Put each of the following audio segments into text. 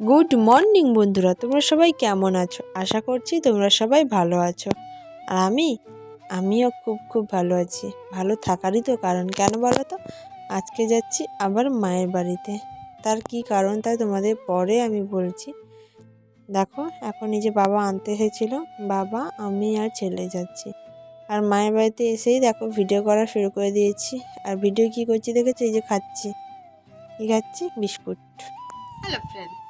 Good morning বন্ধুরা, তোমরা সবাই কেমন আছো? আশা করছি তোমরা সবাই ভালো আছো। আর আমি, আমিও খুব খুব ভালো আছি। ভালো থাকারই তো কারণ, কেন বলো তো? আজকে যাচ্ছি আবার মায়ের বাড়িতে। তার কি কারণ তাই তোমাদের পরে আমি বলছি। দেখো, এখন এই যে বাবা আনতে এসেছিল, বাবা, আমি আর ছেলে যাচ্ছি। আর মায়ের বাড়িতে এসেই দেখো ভিডিও করা শুরু করে দিয়েছি। আর ভিডিও কি করছি দেখেছি? এই যে খাচ্ছি। কি খাচ্ছি বিস্কুট। হ্যালো ফ্রেন্ড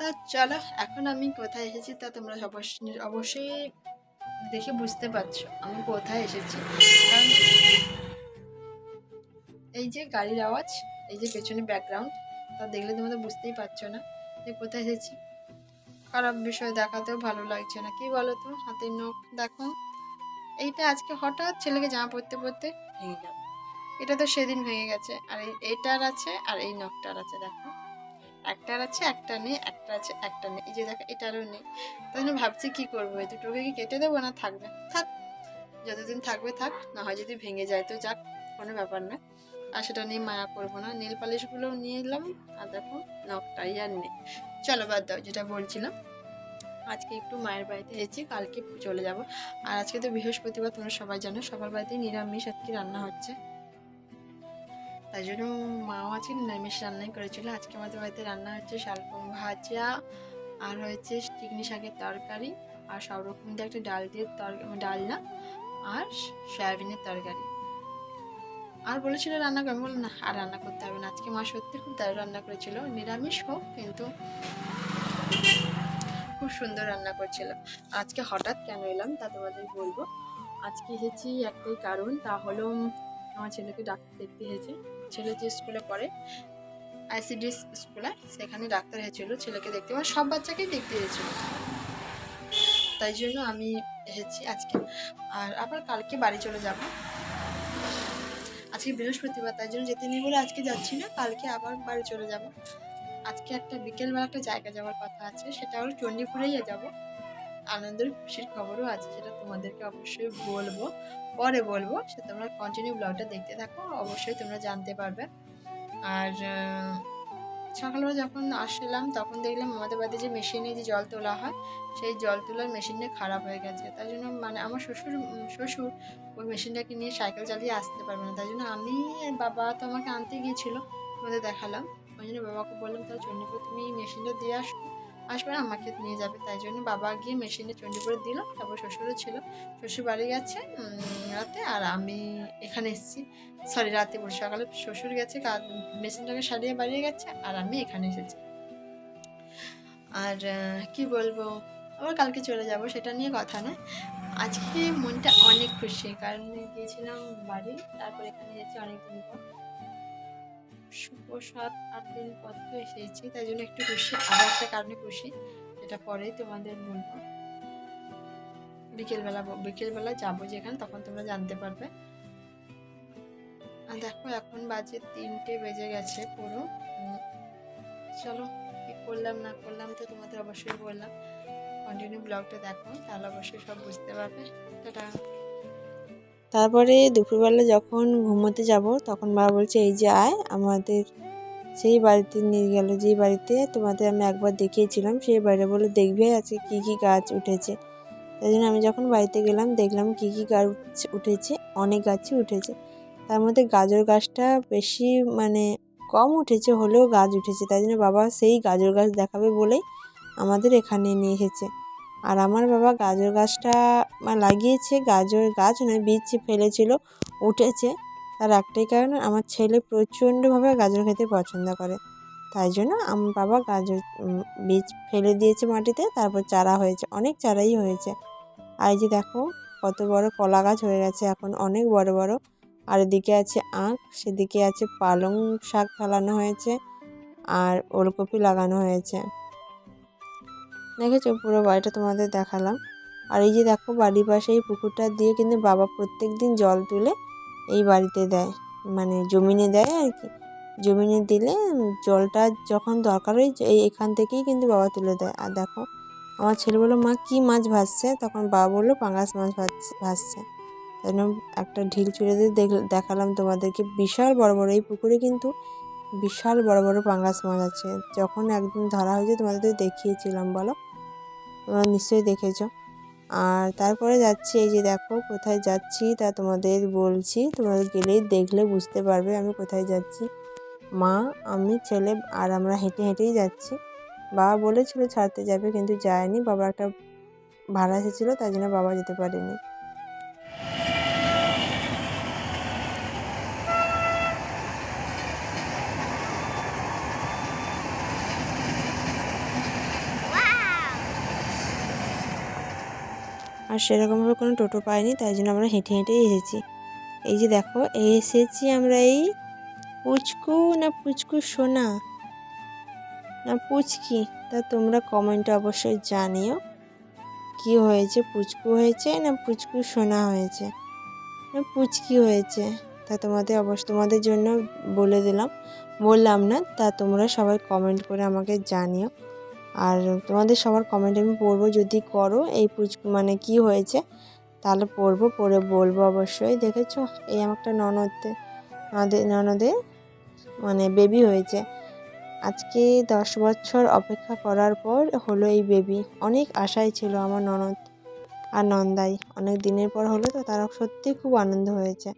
তা চলো, এখন আমি কোথায় এসেছি তা তোমরা অবশ্যই অবশ্যই দেখে বুঝতে পারছ আমি কোথায় এসেছি। কারণ এই যে গাড়ির আওয়াজ, এই যে পেছনে ব্যাকগ্রাউন্ড তা দেখলে তোমরা বুঝতেই পারছ না যে কোথায় এসেছি। খারাপ বিষয় দেখাতেও ভালো লাগছে না, কি বলো তো হাতের নখ, দেখো। এইটা আজকে হঠাৎ ছেলেকে জামা পরতে পরতে ভেঙে গেল। এটা তো সেদিন ভেঙে গেছে, আর এই এইটার আছে আর এই নখটার আছে, দেখো। একটার আছে, একটা নেই, একটা আছে, একটা নেই। এই যে দেখো, এটারও নেই। তাই জন্য ভাবছি কি করব? এই দুটোকে কি কেটে দেবো না থাকবে? থাক, যতদিন থাকবে থাক, না হয় যদি ভেঙে যায়। তো যাক, কোনো ব্যাপার না। আর সেটা নিয়ে মায়া করব না। নীল পালিশগুলোও নিয়ে এলাম, আর দেখো, নখটাই আর নেই। চলো বাদ দাও, যেটা বলছিলাম। আজকে একটু মায়ের বাড়িতে এসেছি, কালকে চলে যাব। আর আজকে তো বৃহস্পতিবার, তোমরা সবাই জানো, সবার বাড়িতে নিরামিষ আজকে রান্না হচ্ছে। তাই জন্য মাও আজকে নিরামিষ রান্নাই করেছিল। আজকে আমাদের বাড়িতে রান্না হচ্ছে শালগম ভাজা আর হয়েছে চিকনি শাকের তরকারি আর সব রকম দিয়ে একটা ডাল দিয়ে তরকারি ডালনা আর সয়াবিনের তরকারি। আর বলেছিল রান্না করে আমি বললাম, না, আর রান্না করতে হবে না। আজকে মা সত্যি খুব দারুণ রান্না করেছিল। নিরামিষ হোক, কিন্তু খুব সুন্দর রান্না করছিল। আজকে হঠাৎ কেন এলাম তা তোমাদের বলব। আজকে এসেছি একটাই কারণ, তা হলো আমার ছেলেকে ডাক্তার দেখতে হয়েছে ছেলে যে স্কুলে পড়ে আইসিডিএস স্কুলে সেখানে ডাক্তার হয়েছিল ছেলেকে দেখতে। মানে সব বাচ্চাকেই দেখতে হয়েছিল তাই জন্য আমি এসেছি আজকে। আর আবার কালকে বাড়ি চলে যাব। আজকে বৃহস্পতিবার, তাই জন্য যেতে নেই বলে আজকে যাচ্ছি না। কালকে আবার বাড়ি চলে যাব। আজকে একটা বিকেলবেলা একটা জায়গা যাওয়ার কথা আছে, সেটা হলো চণ্ডীপুরেই যাব। আনন্দের খুশির খবরও আছে, সেটা তোমাদেরকে অবশ্যই বলব। পরে বলব, সে তোমরা কন্টিনিউ ব্লগটা দেখতে থাকো, অবশ্যই তোমরা জানতে পারবে। আর সকালবেলা যখন আসলাম, তখন দেখলাম আমাদের বাড়িতে যে মেশিনে যে জল তোলা হয়, সেই জল তোলার মেশিনটা খারাপ হয়ে গেছে। তাই জন্য মানে আমার শ্বশুর শ্বশুর ওই মেশিনটাকে নিয়ে সাইকেল চালিয়ে আসতে পারবে না। তাই জন্য আমি বাবা তো আমাকে আনতে গিয়েছিল, তোমাদের দেখালাম। ওই জন্য বাবাকে বললাম তাহলে চণ্ডীপুর তুমি মেশিনটা দিয়ে আসো। আসবে না আমাকে নিয়ে যাবে। তাই জন্য বাবা গিয়ে মেশিনে চণ্ডীপুরে দিল, তারপর শ্বশুরও ছিল। শ্বশুর বাড়ি গেছে রাতে, আর আমি এখানে এসেছি। সরি রাতে বলে সকালে শ্বশুর গেছে মেশিনটাকে সারিয়ে বাড়িয়ে গেছে, আর আমি এখানে এসেছি। আর কি বলব, আবার কালকে চলে যাব, সেটা নিয়ে কথা নয়। আজকে মনটা অনেক খুশি, কারণ গিয়েছিলাম বাড়ি, তারপর এখানে এসেছি অনেকদিন পর। দিন পর তো এসেছি, তাই জন্য একটু খুশি। আরও একটা কারণে খুশি যেটা পরে তোমাদের বলব। বিকেলবেলা বিকেলবেলা যাব যেখানে, তখন তোমরা জানতে পারবে। আর দেখো, এখন বাজে তিনটে বেজে গেছে পুরো। চলো, কি করলাম, না করলাম তো তোমাদের অবশ্যই বললাম। কন্টিনিউ ব্লগটা দেখো, তাহলে অবশ্যই সব বুঝতে পারবে। টাটা। তারপরে দুপুরবেলা যখন ঘুমোতে যাব, তখন বাবা বলছে, এই যে আয়, আমাদের সেই বাড়িতে নিয়ে গেল, যেই বাড়িতে তোমাদের আমি একবার দেখিয়েছিলাম, সেই বাড়িটা বলে দেখবে আজকে কী কী গাছ উঠেছে। তাই জন্য আমি যখন বাড়িতে গেলাম, দেখলাম কী কী গাছ উঠেছে, অনেক গাছই উঠেছে। তার মধ্যে গাজর গাছটা বেশি মানে কম উঠেছে, হলেও গাছ উঠেছে। তাই জন্য বাবা সেই গাজর গাছ দেখাবে বলেই আমাদের এখানে নিয়ে এসেছে। আর আমার বাবা গাজর গাছটা লাগিয়েছে, গাজর গাছ নয় বীজ ফেলেছিল, উঠেছে। তার একটাই কারণ, আমার ছেলে প্রচণ্ডভাবে গাজর খেতে পছন্দ করে। তাই জন্য আমার বাবা গাজর বীজ ফেলে দিয়েছে মাটিতে, তারপর চারা হয়েছে, অনেক চারাই হয়েছে। আর যে দেখো, কত বড় কলা গাছ হয়ে গেছে, এখন অনেক বড় বড়। আর এদিকে আছে আখ, সেদিকে আছে পালং শাক ফেলানো হয়েছে, আর ওলকপি লাগানো হয়েছে। দেখেছ? পুরো বাড়িটা তোমাদের দেখালাম। আর এই যে দেখো, বাড়ির পাশে এই পুকুরটা দিয়ে কিন্তু বাবা প্রত্যেক দিন জল তুলে এই বাড়িতে দেয়। মানে জমিনে দেয় আর কি। জমিনে দিলে জলটা যখন দরকার হয়, এই এখান থেকেই কিন্তু বাবা তুলে দেয়। আর দেখো, আমার ছেলে বলল, মা, কী মাছ ভাসছে তখন বাবা বলল পাঙাশ মাছ ভাসছে তাই জন্য একটা ঢিল ছুঁড়ে দিয়ে দেখ দেখালাম তোমাদেরকে। বিশাল বড় বড়, এই পুকুরে কিন্তু বিশাল বড় বড় পাঙ্গাস মাছ আছে। যখন একদিন ধরা হয়েছে তোমাদের দেখিয়েছিলাম, বলো। তোমরা নিশ্চয়ই দেখেছ। আর তারপরে যাচ্ছি, এই যে দেখো কোথায় যাচ্ছি তা তোমাদের বলছি। তোমাদের গেলেই দেখলে বুঝতে পারবে আমি কোথায় যাচ্ছি। মা, আমি, ছেলে আর আমরা হেঁটে হেঁটেই যাচ্ছি। বাবা বলেছিল ছাড়তে যাবে কিন্তু যায়নি। বাবা একটা ভাড়া এসেছিল তাই জন্য বাবা যেতে পারেনি। আর সেরকমভাবে কোনো টোটো পাইনি, তাই জন্য আমরা হেঁটে হেঁটেই এসেছি। এই যে দেখো, এসেছি আমরা এই পুচকু না পুচকু সোনা? না পুচকি? তা তোমরা কমেন্টে অবশ্যই জানিও কি হয়েছে, পুচকু হয়েছে না পুচকু সোনা হয়েছে? না পুচকি হয়েছে? তা তোমাদের অবশ্য, তোমাদের জন্য বলে দিলাম। বললাম না, তা তোমরা সবাই কমেন্ট করে আমাকে জানিও। আর তোমাদের সবার কমেন্ট আমি পড়ব, যদি করো, এই পুচকু মানে কি হয়েছে, তাহলে পড়ব, পড়ে বলব অবশ্যই, দেখেছ? এই আমার একটা ননদে ননদের মানে বেবি হয়েছে। আজকে দশ বছর অপেক্ষা করার পর হলো এই বেবি অনেক আশায় ছিল আমার ননদ আর নন্দাই। অনেক দিনের পর হলো তো তারা সত্যি খুব আনন্দ হয়েছে।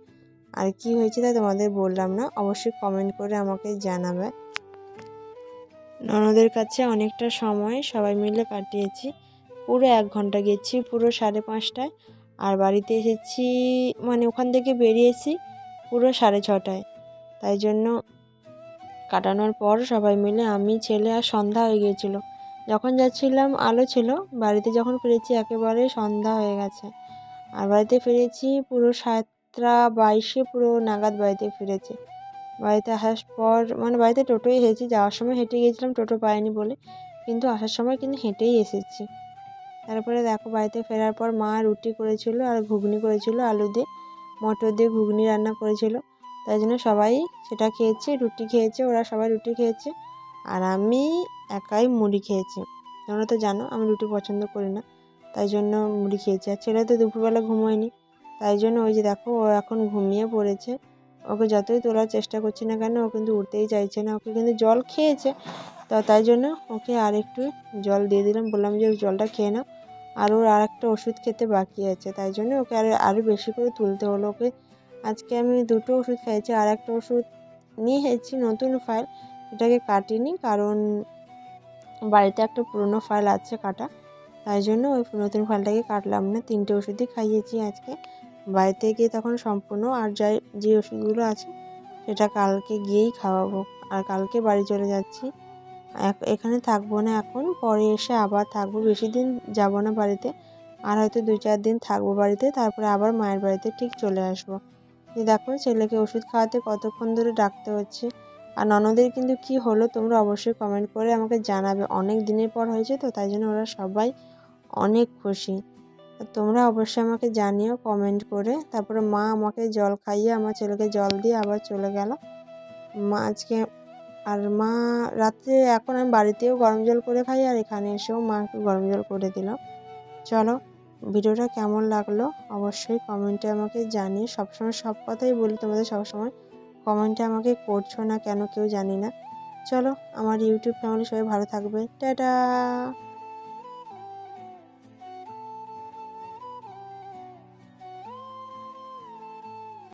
আর কি হয়েছে তা তোমাদের বললাম না, অবশ্যই কমেন্ট করে আমাকে জানাবে। ননদের কাছে অনেকটা সময় সবাই মিলে কাটিয়েছি। পুরো এক ঘণ্টা গেছি, পুরো সাড়ে পাঁচটায়। আর বাড়িতে এসেছি মানে ওখান থেকে বেরিয়েছি পুরো সাড়ে ছটায়। তাই জন্য কাটানোর পর সবাই মিলে আমি, ছেলে আর সন্ধ্যা হয়ে গিয়েছিল। যখন যাচ্ছিলাম, আলো ছিল। বাড়িতে যখন ফিরেছি, একেবারে সন্ধ্যা হয়ে গেছে। আর বাড়িতে ফিরেছি পুরো সাতটা বাইশে, পুরো নাগাদ বাড়িতে ফিরেছি। বাড়িতে আসার পর মানে বাড়িতে টোটোই এসেছি যাওয়ার সময় হেঁটে গিয়েছিলাম, টোটো পাইনি বলে। কিন্তু আসার সময় কিন্তু হেঁটেই এসেছি। তারপরে দেখো, বাড়িতে ফেরার পর মা রুটি করেছিল আর ঘুগনি করেছিল, আলু দিয়ে, মটর দিয়ে ঘুগনি রান্না করেছিল। তাই জন্য সবাই সেটা খেয়েছে, রুটি খেয়েছে, ওরা সবাই রুটি খেয়েছে। আর আমি একাই মুড়ি খেয়েছি। তোমরা তো জানো, আমি রুটি পছন্দ করি না, তাই জন্য মুড়ি খেয়েছি। আর ছেলে তো দুপুরবেলা ঘুমোয়নি, তাই জন্য ওই যে দেখো, ও এখন ঘুমিয়ে পড়েছে। ওকে যতই তোলার চেষ্টা করছি না কেন, ও কিন্তু উঠতেই চাইছে না। ওকে কিন্তু জল খেয়েছে। তো তাই জন্য ওকে আর একটু জল দিয়ে দিলাম। বললাম যে জলটা খেয়ে নাও। আর ওর আর একটা ওষুধ খেতে বাকি আছে। তাই জন্য ওকে আর আরও বেশি করে তুলতে হলো ওকে। আজকে আমি দুটো ওষুধ খাইয়েছি। আর একটা ওষুধ নিয়ে এসেছি নতুন ফাইল এটাকে কাটিনি কারণ বাড়িতে একটা পুরনো ফাইল আছে কাটা। তাই জন্য ওই নতুন ফাইলটাকে কাটলাম না। তিনটে ওষুধই খাইয়েছি আজকে। বাড়িতে গিয়ে তখন সম্পূর্ণ আর যাই যে ওষুধগুলো আছে, সেটা কালকে গিয়েই খাওয়াবো। আর কালকে বাড়ি চলে যাচ্ছি। এখানে থাকব না এখন, পরে এসে আবার থাকব। বেশি দিন যাব না বাড়িতে। আর হয়তো দু চার দিন থাকব বাড়িতে, তারপরে আবার মায়ের বাড়িতে ঠিক চলে আসব। যে দেখো, ছেলেকে ওষুধ খাওয়াতে কতক্ষণ ধরে ডাকতে হচ্ছে। আর ননদের কিন্তু কি হলো তোমরা অবশ্যই কমেন্ট করে আমাকে জানাবে। অনেক দিনের পর হয়েছে তো, তাই জন্য ওরা সবাই অনেক খুশি। তোমরা অবশ্যই আমাকে জানিও কমেন্ট করে। তারপরে মা আমাকে জল খাইয়ে, আমার ছেলেকে জল দিয়ে আবার চলে গেল। মা আজকে, আর মা রাত্রে এখন আমি বাড়িতেও গরম জল করে খাই, আর এখানে এসেও মা একটু গরম জল করে দিল। চলো, ভিডিওটা কেমন লাগল অবশ্যই কমেন্টে আমাকে জানিয়ে সবসময় সব কথাই বলি তোমাদের, সবসময় কমেন্টে আমাকে করছ না কেন কেউ জানি না। চলো, আমার ইউটিউব ফ্যামিলি সবাই ভালো থাকবে। টাটা!